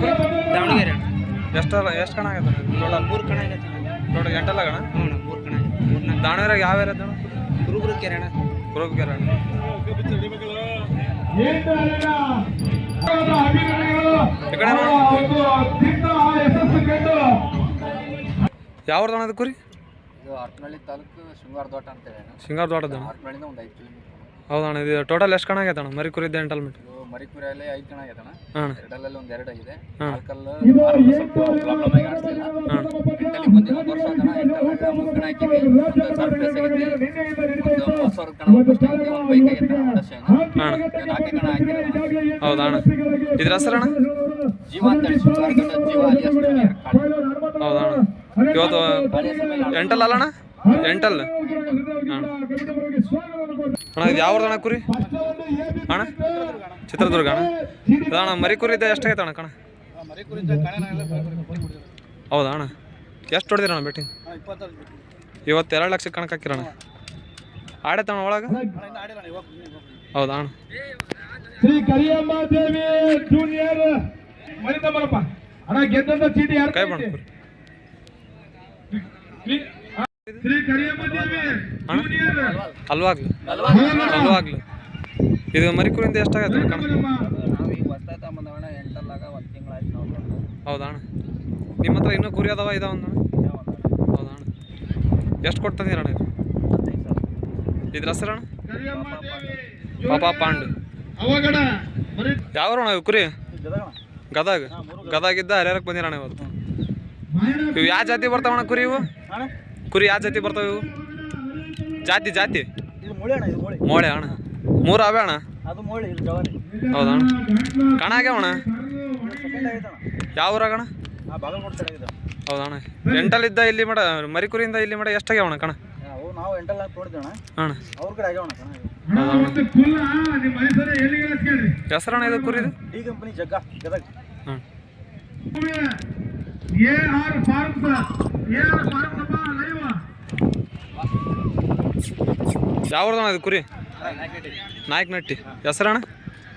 ಕುರಿ ದಾವಣಗೆರೆ. ಅಣ್ಣ ಎಷ್ಟು ಎಷ್ಟು ಕಣ ಆಗೈತೆ ಟೋಟಲ್ ಮೂರು ಕಣ ಆಗೈತೆ ಟೋಟಲ್ ಎಂಟಲ್ಲ ಕಣ? ಹ್ಞೂ ಅಣ್ಣ ಮೂರು ಕಣ ಆಗೈತೆ. ಮೂರು ನಾಲ್ಕು. ದಾವಣಗೆರೆ ಯಾವ ಏರಿಯಾದ ಅಣ್ಣ? ಗುರುಗುರು ಕೆರೆ ಅಣ್ಣ. ನೋಡು. ಯಾವ ಊರ್ದು ಅಣ್ಣ ಅದು ಕುರಿ? ಇದು ಹರಪನಹಳ್ಳಿ ತಾಲೂಕು ಶೃಂಗಾರ ದೋಟ ಅಂತೇಳಿ ಶೃಂಗಾರ ದೋಟದ ದೊಡ್ಡದ ಹರಪನಹಳ್ಳಿಯಿಂದ ಒಂದು ಐದು ಕಿಲೋಮೀಟರ್. ಹೌದಣ್ಣ ಇದು ಟೋಟಲ್ ಎಷ್ಟು ಕಣ ಆಗೈತೆ ಅಣ್ಣ ಮರಿ ಕುರಿದ್ದು ಎಂಟಲ್ ಮೀಟ್ರ್ ಇದು ಮರಿಕುರಿಯಲ್ಲಿ ಐದು ಕಣ ಒಂದು ಎರಡು ಆಗಿದೆ ಹಾಂ. ನಾಲ್ಕಲ್ಲಿ ಆರಲ್ಲಿ ಸ್ವಲ್ಪ ಪ್ರಾಬ್ಲಮ್ ಆಗಿ ಆಡಿಸ್ಲಿಲ್ಲ ಎಂಟಲ್ಲಿ ಬಂದು ಒಂದು ವರ್ಷ ಆದಣ ಎಂಟಲ್ಲಿ ಮೂರು ಕಣ ಹಾಕಿವಿ ಒಂದು ಸರ್ಪ್ರೈಸ್ ಆಗೈತಿ ಒಂದು ಮೂವತ್ತು ಸಾವಿರ ಕಣ ಫಸ್ಟ್ ಹಾಕಿ ಒಂದು ಬೈಕ್ ಆಗೈತೆ ನಾಲ್ಕು ಕಣ ಹಾಕಿದ್ರೆ ಹೌದಾ ಇದ್ರ ಹೆಸರಣ್ಣ ಅಣ್ಣ ಜೀವ ಅಂತ ಹೇಳಿ ಜೀವ ಅಣ್ಣ ಇವತ್ತು ಹೆಸರು ಮೇಲೆ ಎಂಟಲ್ ಅಣ್ಣ ಇದು ಯಾವ ಅಣ್ಣ ಕುರಿ? ಅಣ್ಣ ಚಿತ್ರದುರ್ಗ ಅಣ್ಣ. ಅಣ್ಣ ಮರಿ ಕುರಿ ಇದೆ ಎಷ್ಟಾಗೈತೆ ಅಣ್ಣ ಕಣ? ಹೌದಾ ಅಣ್ಣ? ಎಷ್ಟು ಹೊಡೆದಿರ ಅಣ್ಣ ಬೆಟ್ಟಿಂಗ್? ಇವತ್ತು ಎರಡು ಲಕ್ಷ ಕಣಕ್ಕೆ ಹಾಕಿರಣ್ಣ. ಆಡೈತಣ್ಣ ಒಳಗೆ? ಹೌದಾ ಅಣ್ಣ? ಶ್ರೀ ಕರಿಯಮ್ಮ ದೇವಿ ಜೂನಿಯರ್ ಮರಿತ ಬರಪ್ಪ ಅಣ್ಣ ಗೆದ್ದಂತ ಚೀಟಿ ಯಾರು ಕೈ ಬಣ್ಣ ಶ್ರೀ ಕರಿಯಮ್ಮ ದೇವಿ ಜೂನಿಯರ್ ಅಲ್ವಾಗ್ಲಿ ಅಲ್ವಾಗ್ಲಿ ಇದು ಮರಿ ಎಷ್ಟಾಗತ್ತೆ ಒಂದು. ಹೌದಾ ಅಣ್ಣ? ನಿಮ್ಮ ಹತ್ರ ಇನ್ನೂ ಕುರಿ ಅದಾವ ಇದಾವ ಅಣ್ಣ ಹೌದಾ ಅಣ್ಣ? ಎಷ್ಟು ಕೊಡ್ತಂದಿರ ಅಣ್ಣ ಇದು? ಇದ್ರ ಹೆಸರು ಅಣ್ಣ? ಕರಿಯಮ್ಮ ದೇವಿ ಪಾಪ ಪಾಂಡ್. ಯಾವ ಅಣ್ಣ ಇವು ಕುರಿ? ಗದಗ. ಗದಗಿದ್ದ ಹರಿಹರಕ್ಕೆ ಬಂದಿರಣ್ಣ ಇವತ್ತು. ಇವು ಯಾವ ಜಾತಿ ಬರ್ತಾವಣ್ಣ ಕುರಿ ಇವು? ಕುರಿ ಯಾವ ಜಾತಿ ಬರ್ತಾವ ಇವು? ಜಾತಿ ಜಾತಿ. ಇದು ಮೂಳೆ ಅಣ್ಣ ಇದು ಮೂಳೆ. ಮೋಳೆ ಅಣ್ಣ. ಮೂರು ಅವೇ ಅಣ್ಣ? ಅದು ಮೂಳೆ ಇದು ಜವಾರಿ. ಹೌದಾ ಅಣ್ಣ? ಕಣ ಆಗ್ಯಾವಣ ಅಣ್ಣ? ಯಾವ ಊರಾಗಣ ಆ ಎಂಟಲ್ ಇದ್ದ ಇಲ್ಲಿ ಮಾಡ ಮರಿ ಕುರಿಯಿಂದ ಇಲ್ಲಿ ಮಾಡ ಎಷ್ಟಾಗ್ಯಾವಣ್ಣ ಕಣ? ಅವು ನಾವು ಎಂಟಲ್ ಅಣ್ಣ. ಅಣ್ಣ. ಅವ್ರ ಕಡೆ ಕಣ ಅಣ್ಣ? ಕೇಳ್ರಿ? ಹೆಸರಣ್ಣ ಇದು ಕುರಿದು ಡಿ ಕಂಪನಿ ಜಗ್ಗ ಗದಗ. ಹ್ಞೂ A R farms A R farms ಅದು ಇದು ಕುರಿ? ನಾಯಕ್ ನಟ್ಟಿ. ಹೆಸರಣ್ಣ?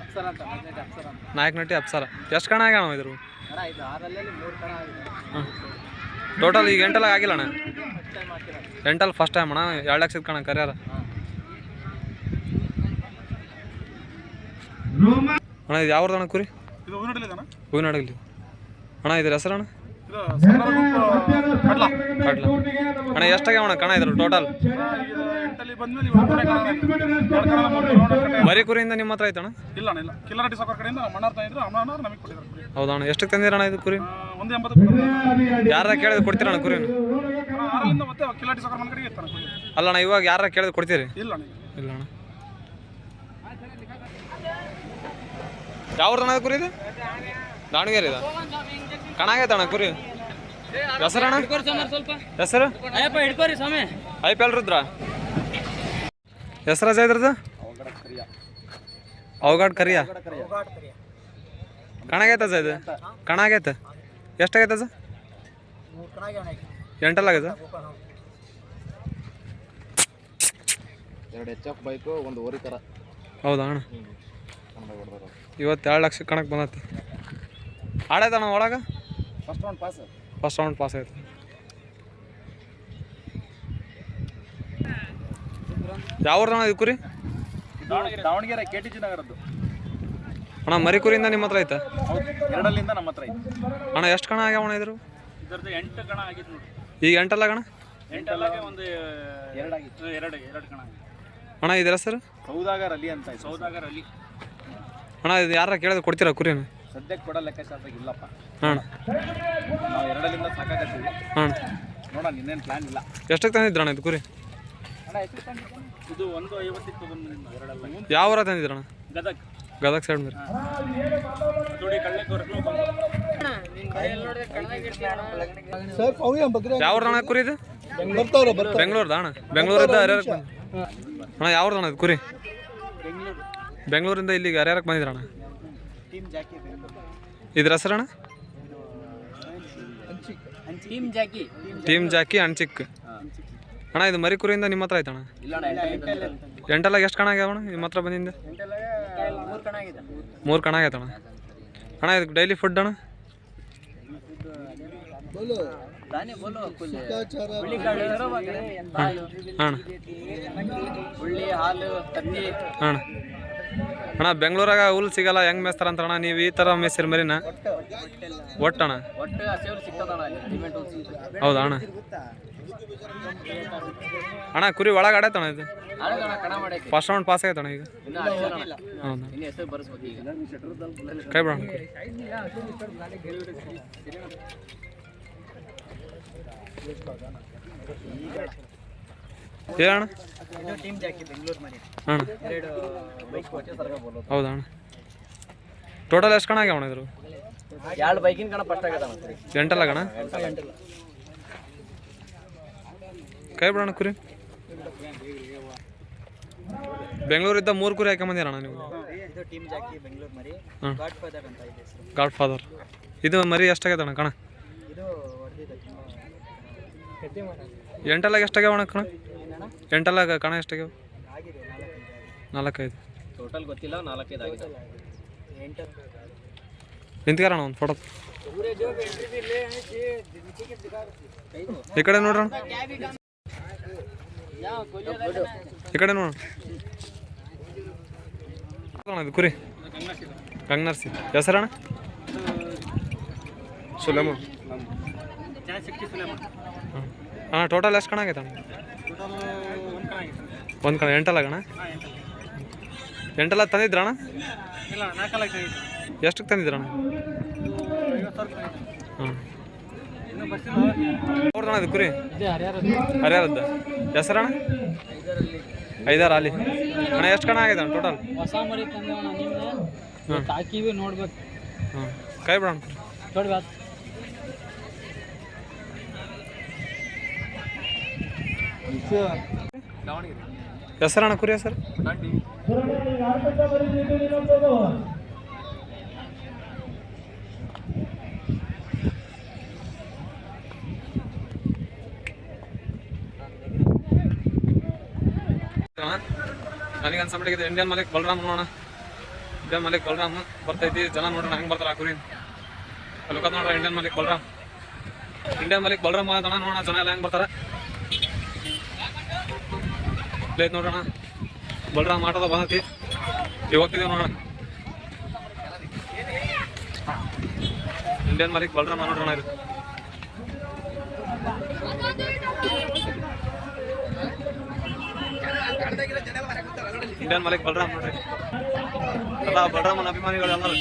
ಅಪ್ಸರ ಅಪ್ಸರ ಅಂತ ನಾಯಕ್ ನಟ್ಟಿ ಅಪ್ಸರ. ಎಷ್ಟು ಕಣ ಆಗ್ಯಾಣ ಇದ್ರು ಟೋಟಲ್ ಈಗ ಎಂಟಲ್ಲ ಆಗಿಲ್ಲ ಅಣ್ಣ ಎಂಟಲ್ ಫಸ್ಟ್ ಟೈಮ್ ಅಣ್ಣ. ಎರಡು ಲಕ್ಷದ ಕಣ ಕರ್ಯಾರ. ಅಣ್ಣ ಇದು ಯಾವ ಅಣ್ಣ ಕುರಿ ಹೂವಿನ ಹಡಗಲಿ ಅಣ್ಣ? ಇದ್ರ ಹೆಸರು ಅಣ್ಣ ಇದು ಸರ್ಕಾರ ಕಡ್ಲ. ಕಡ್ಲ. ಅಣ್ಣ ಎಷ್ಟಾಗ್ಯಾವ ಅಣ್ಣ? ಕಣ ಇದ್ರು ಟೋಟಲ್ ಮೂರು ಕುರಿಯಿಂದ ನಿಮ್ಮ ಹತ್ರ ಐತಣ್ಣ ಇಲ್ಲ ಅಣ್ಣ ಇಲ್ಲ. ಕಿಲ್ಲರಟ್ಟಿ ಸಾಕೋರ್ ಕಡೆಯಿಂದ ಮಣ್ಣಾರ್ ಇದ್ರು ಅಮ್ಮನವ್ರು ನಮಗೆ ಕೊಟ್ಟಿದ್ರು ಕುರಿ. ಹೌದಾ ಅಣ್ಣ? ಎಷ್ಟಕ್ಕೆ ತಂದಿರಣ್ಣ ಇದು ಕುರಿ? ಒಂದು ಎಂಬತ್ತು. ಯಾರ ಕೇಳಿದ್ರೆ ಕೊಡ್ತೀರಣ್ಣ ಕುರಿನ? ಅಣ್ಣ, ಆರರಿಂದ ಮತ್ತೆ ಕಿಲ್ಲರಟ್ಟಿ ಸಾಕೋರ್ ಮನೆ ಕಡೆಗೆ ಇರ್ತಾನೆ ಕುರಿ. ಅಲ್ಲ ಅಣ್ಣ ಇವಾಗ ಯಾರ ಕೇಳಿದ್ರೆ ಕೊಡ್ತೀರಿ? ಇಲ್ಲ ಅಣ್ಣ ಇಲ್ಲ. ಅಣ್ಣ. ಯಾವ ಕುರಿ ಇದು? ದಾವಣಗೆರೆ ಇದು ಕಣ ಆಗೈತೆ ಅಣ್ಣ ಕುರಿ. ಹೆಸರಣ್ಣ? ಹೆಸರು? ಅಯ್ಯಪ್ಪ ಹಿಡ್ಕೋರಿ ಸ್ವಾಮಿ ಐ ಪಿ ಎಲ್ ರುದ್ರ? ಹೆಸರ ಇದ್ರದ್ದು? ಅವಗಾಡ್ ಕರಿಯ? ಕಣಾಗೈತ ಅಜಯ್ ಇದು? ಕಣಾಗೈತ ಎಷ್ಟಾಗೈತ ಅಜ ಎಂಟಲ್ಲ ಆಗೈತೆ? ಎರಡು ಎಚ್ ಎಫ್ ಬೈಕು ಒಂದು ಓರಿ ಕರ. ಹೌದಾ ಅಣ್ಣ? ಇವತ್ತು ಎರಡು ಲಕ್ಷ ಕಣಕ್ಕೆ ಬಂದತಿ. ಆಡೈತಣ್ಣ ಒಳಗೆ? First round pass first round pass ಆಯ್ತು ಯಾವ ಊರ್ದಣ್ಣ ಇದು ಕುರಿ Davanagere Davanagere K T G ನಗರದ್ದು. ಅಣ್ಣ ಮರಿ ಕುರಿಯಿಂದ ನಿಮ್ಮ ಹತ್ರ ಐತೆ ಹೌದು ಎರಡಲ್ಲಿಂದ ನಮ್ಮ ಹತ್ರ ಐತೆ ಅಣ್ಣ ಎಷ್ಟು ಕಣ ಆಗ್ಯಾವಣ ಇದ್ರು ಇದರದ್ದು? ಎಂಟು ಕಣ ಆಗಿತ್ತು ನೋಡಿ. ಈಗ ಎಂಟಲ್ಲ ಕಣ? ಎಂಟಲ್ಲಾಗೆ ಒಂದು ಎರಡಾಗಿತ್ತು ಎರಡು ಎರಡು ಕಣ ಅಣ್ಣ ಇದರ ಹೆಸರು ಸೌದಾಗರ್ ಅಲಿ ಅಂತ. ಸೌದಾಗರ್ ಅಲ್ಲಿ ಅಣ್ಣ ಇದು ಯಾರ ಕೇಳಿದ್ರೆ ಕೊಡ್ತೀರಾ ಕುರಿನ? ಸದ್ಯಕ್ಕೆ ಕೊಡೋ ಲೆಕ್ಕಾಚಾರ ಇಲ್ಲಪ್ಪ. ಹಾಂ ನಾವು ಎರಡರಿಂದ ಸಾಕಾಗತ್ತೀವಿ. ಹಾಂ ನೋಡೋಣ ಇನ್ನೇನು ಪ್ಲಾನ್ ಇಲ್ಲ. ಎಷ್ಟಕ್ಕೆ ತಂದಿದ್ರಣ್ಣ ಇದು ಕುರಿ? ಅಣ್ಣ ಎಷ್ಟು ಇದು ಒಂದು ಐವತ್ತಿತ್ತು ಬಂದು ಎರಡಲ್ಲ. ಯಾವ ಊರ ತಂದಿದ್ರಣ್ಣ ಗದಗ. ಗದಗ ಸೈಡ್ ಮೇಲೆ. ನೋಡಿ ಕಳ್ಳಕ್ಕೆ ಯಾವ ಊರ್ದಣ್ಣ ಕುರಿ ಇದು? ಬೆಂಗಳೂರ್ದ ಅಣ್ಣ? ಬೆಂಗಳೂರಿಂದ ಹರಿಹರಕ್ಕೆ ಬಂದ ಅಣ್ಣ ಯಾವ ಊರ್ದಣ್ಣ ಇದು ಕುರಿ? ಬೆಂಗಳೂರಿಂದ ಇಲ್ಲಿಗೆ ಹರಿಹರಕ್ಕೆ ಬಂದಿದ್ರಣ್ಣ ಟೀಮ್ ಜಾಕಿ ಇದ್ರ ಹೆಸರಣ್ಣ ಟೀಮ್ ಜಾಕಿ. ಟೀಮ್ ಜಾಕಿ ಅಣ್ಚಿಕ್ ಅಣ್ಣ ಇದು ಮರಿ ಕುರಿಯಿಂದ ನಿಮ್ಮ ಹತ್ರ ಆಯ್ತಣ್ಣ? ಎಂಟಲ್ಲ ಎಷ್ಟು ಕಣ ಆಗ್ಯಾವಣ್ಣ ನಿಮ್ಮ ಹತ್ರ ಬಂದಿಂದ? ಮೂರು ಕಣ ಆಗಿದೆ. ಮೂರು ಕಣ ಆಗೈತಣ್ಣ ಅಣ್ಣ ಇದಕ್ಕೆ ಡೈಲಿ ಫುಡ್ ಅಣ್ಣ? ಅಣ್ಣ. ಅಣ್ಣ, ಬೆಂಗಳೂರಾಗ ಹುಲ್ ಸಿಗಲ್ಲ, ಹೆಂಗ್ ಮೇಸ್ತಾರಂತ ಅಣ್ಣ, ನೀವು ಈ ತರ ಮೇಸಿರ್ ಮರಿನ? ಒಟ್ಟಣ? ಹೌದಾ ಅಣ್ಣ? ಅಣ್ಣ, ಕುರಿ ಒಳಗಡೆ ಆಡೈತಣ್ಣ ಇದು? ಫಸ್ಟ್ ರೌಂಡ್ ಪಾಸ್ ಆಗೈತಣ ಈಗ? ಕೈ ಬಿಡೋಣ ಹೇಳಣ್ಣ ಇದು ಟೀಮ್ ಜಾಕಿ ಬೆಂಗಳೂರು ಮನೆ. ಅಣ್ಣ ಎರಡು ಬೈಕ್ ಹೌದಾ ಅಣ್ಣ? ಟೋಟಲ್ ಎಷ್ಟು ಕಣ ಆಗ್ಯಾವಣ ಇದ್ರು ಎರಡು ಬೈಕಿನ ಕಣ ಫಸ್ಟ್ ಆಗ್ಯದ ಎಂಟಲ್ಲ ಕಣ? ಕೈ ಬಿಡೋಣ ಕುರಿ. ಬೆಂಗಳೂರಿದ್ದ ಮೂರು ಕುರಿ ಹಾಕೊಂಬಂದಿರಣ್ಣ ನೀವು? ಇದು ಟೀಮ್ ಜಾಕಿ ಬೆಂಗಳೂರು ಮರಿ. ಗಾಡ್ ಫಾದರ್ ಅಂತ ಇದೆ ಗಾಡ್ ಫಾದರ್ ಇದು ಮರಿ ಎಷ್ಟಾಗೈತಣ್ಣ ಕಣ? ಇದು ಎಂಟಲ್ಲ ಎಷ್ಟಾಗ್ಯಾವ ಅಣ್ಣ ಕಣ? ಎಂಟಲ್ಲಾಗ ಕಣ ಎಷ್ಟಾಗ್ಯಾವ? ನಾಲ್ಕೈದು. ಟೋಟಲ್ ಗೊತ್ತಿಲ್ಲ ನಾಲ್ಕೈದು ಆಗಿದೆ. ನಿಂತ್ಕಾರಣ ಒಂದು ಫೋಟೋ ಈ ಕಡೆ ನೋಡ್ರಣ ಈ ಕಡೆ ನೋಡೋಣ ಇದು ಕುರಿ. ಗಂಗನರ್ಸಿ ಹೆಸರಣ್ಣ ಸುಲಮ. ಅಣ್ಣ ಟೋಟಲ್ ಎಷ್ಟು ಕಣ ಆಗೈತೆ ಅಣ್ಣ? ಒಂದು ಕಣ ಎಂಟಲ್ಲ ಕಣ? ಎಂಟಲ್ಲ ನಾಲ್ಕಲ್ಲ ಎಷ್ಟಕ್ಕೆ ತಂದಿದ್ರಣ ಹಾಂ. ನೋಡ್ದಣ್ಣ ಇದು ಕುರಿ? ಹರಿಯಾರದ ಹೆಸರಣ ಐದಾರು ಅಲ್ಲಿ. ಅಣ್ಣ ಎಷ್ಟು ಕಣ ಆಗಿದೆ ಟೋಟಲ್ ಹೊಸ ಮರಿ ತಂದವಣ ನಿನ್ನೆ ಹಾಕಿವಿ ನೋಡ್ಬೇಕು. ಹಾಂ. ಕೈ ಬಿಡೋಣ ಹೆಸರಣ್ಣ ಕುರಿಯ ಸರ್ ನನಗೆ ಅನ್ಸಬಿಟ್ಟಿದೆ ಇಂಡಿಯನ್ ಮಲಿಕ್ ಬಲರಾಮ್ ನೋಡೋಣ. ಇಂಡಿಯನ್ ಮಲಿಕ್ ಬಲರಾಮ್ ಬರ್ತೈತಿ, ಜನ ನೋಡೋಣ ಹೆಂಗೆ ಬರ್ತಾರ ಆ ಕುರಿ. ಅಲ್ಲಿ ನೋಡ್ರ ಇಂಡಿಯನ್ ಮಲಿಕ್ ಬಲರಾಮ್. ಇಂಡಿಯನ್ ಮಲಿಕ್ ಬಲರಾಮ್ ಜನ ನೋಡೋಣ ಜನ ಎಲ್ಲ ಹೆಂಗೆ ಬರ್ತಾರ. ಪ್ಲೇಟ್ ನೋಡೋಣ. ಬಲರಾಮ್ ಆಟೋದ ಬಂದೈತಿ ಈಗ ಹೋಗ್ತಿದ್ದೀವಿ ನೋಡೋಣ. ಇಂಡಿಯನ್ ಮಾಲಿಕ್ ಬಲರಾಮ್ ನೋಡೋಣ ಇದು. ಇಂಡಿಯನ್ ಮಲಿಕ್ ಬಲರಾಮ್ ನೋಡ್ರಿ ಎಲ್ಲ ಬಲರಾಮನ ಅಭಿಮಾನಿಗಳು ಎಲ್ಲರೂ.